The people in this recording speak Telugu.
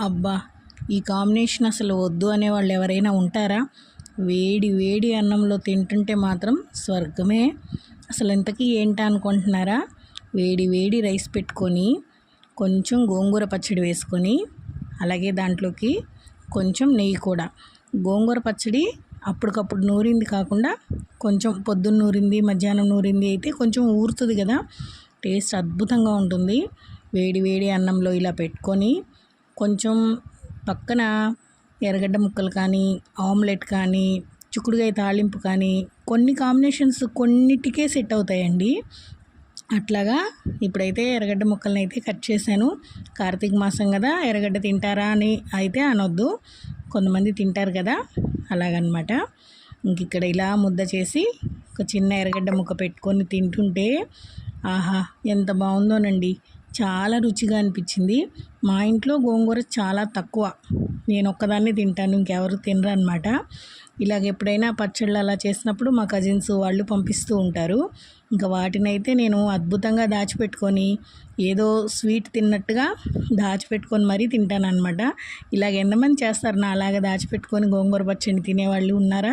అబ్బా ఈ కాంబినేషన్ అసలు వద్దు అనేవాళ్ళు ఎవరైనా ఉంటారా? వేడి వేడి అన్నంలో తింటుంటే మాత్రం స్వర్గమే. అసలు ఇంతకీ ఏంటా అనుకుంటున్నారా? వేడి వేడి రైస్ పెట్టుకొని కొంచెం గోంగూర పచ్చడి వేసుకొని అలాగే దాంట్లోకి కొంచెం నెయ్యి కూడా. గోంగూర పచ్చడి అప్పటికప్పుడు నూరింది కాకుండా కొంచెం పొద్దున్న నూరింది మధ్యాహ్నం నూరింది అయితే కొంచెం ఊరుతుంది కదా. టేస్ట్ అద్భుతంగా ఉంటుంది. వేడి వేడి అన్నంలో ఇలా పెట్టుకొని కొంచెం పక్కన ఎర్రగడ్డ ముక్కలు కానీ ఆమ్లెట్ కానీ చిక్కుడుగాయ తాలింపు కానీ కొన్ని కాంబినేషన్స్ కొన్నిటికే సెట్ అవుతాయండి. అట్లాగా ఇప్పుడైతే ఎర్రగడ్డ ముక్కల్ని అయితే కట్ చేశాను. కార్తీక మాసం కదా ఎర్రగడ్డ తింటారా అని అయితే అనొద్దు. కొంతమంది తింటారు కదా అలాగనమాట. ఇంక ఇక్కడ ఇలా ముద్ద చేసి ఒక చిన్న ఎర్రగడ్డ ముక్క పెట్టుకొని తింటుంటే ఆహా ఎంత బాగుందోనండి. చాలా రుచిగా అనిపించింది. మా ఇంట్లో గోంగూర చాలా తక్కువ. నేను ఒక్కదాన్నే తింటాను ఇంకెవరు తినరు అనమాట ఇలాగ ఎప్పుడైనా పచ్చళ్ళు అలా చేసినప్పుడు మా కజిన్స్ వాళ్ళు పంపిస్తూ ఉంటారు. ఇంకా వాటినైతే నేను అద్భుతంగా దాచిపెట్టుకొని ఏదో స్వీట్ తిన్నట్టుగా దాచిపెట్టుకొని మరీ తింటాను అనమాట ఇలాగ ఎంతమంది చేస్తారు? నా అలాగా దాచిపెట్టుకొని గోంగూర పచ్చడిని తినేవాళ్ళు ఉన్నారా?